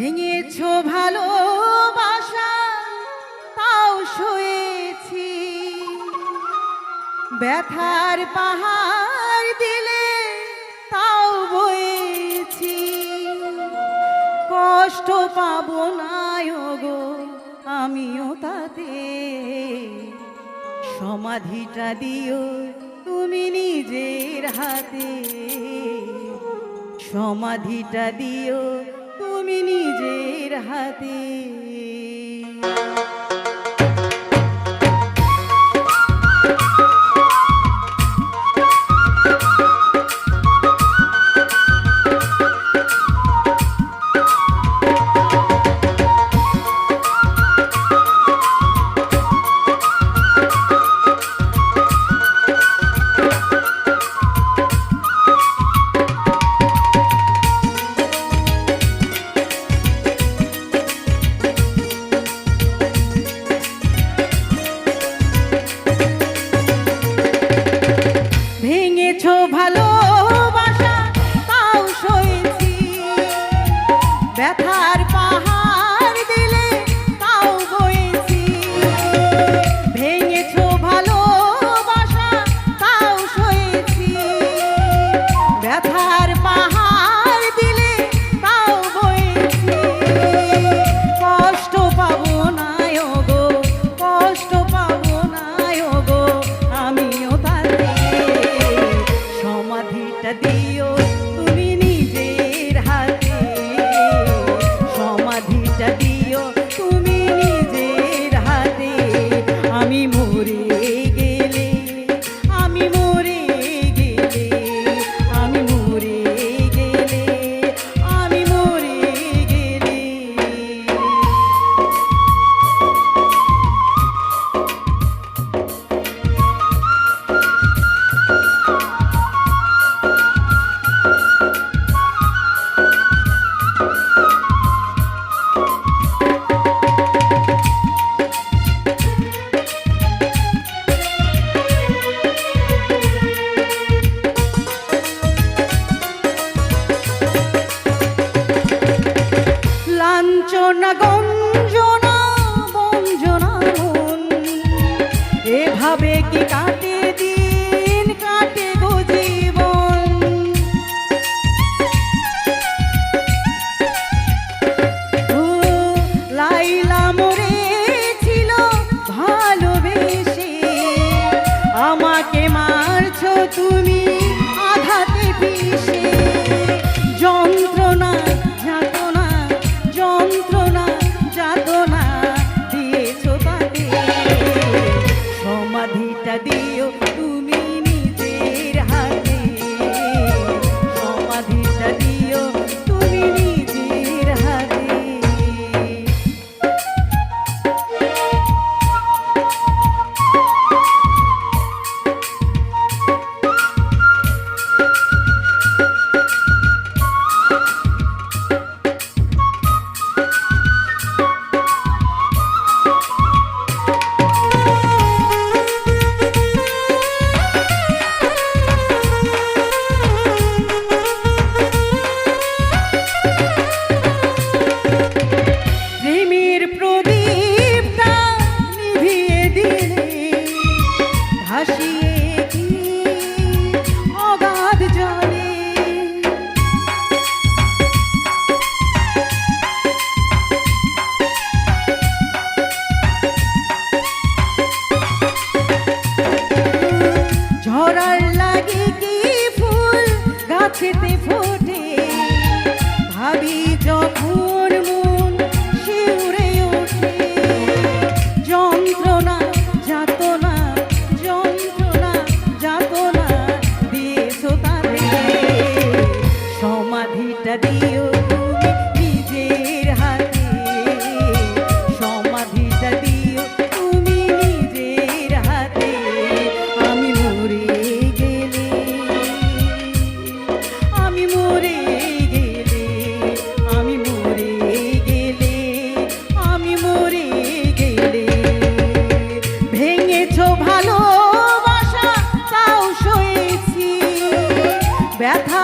ভেঙেছ ভালোবাসা, তাও শুয়েছি। ব্যথার পাহাড় দিলে তাও বয়েছি। কষ্ট পাবো না গো আমিও তাতে। সমাধিটা দিও তুমি নিজের হাতে। সমাধিটা দিও তুমি নিজের হাতে। আধার পাহাড় দিলে না গঞ্জনা বঞ্জনা এভাবে কি কাটে ব্যথা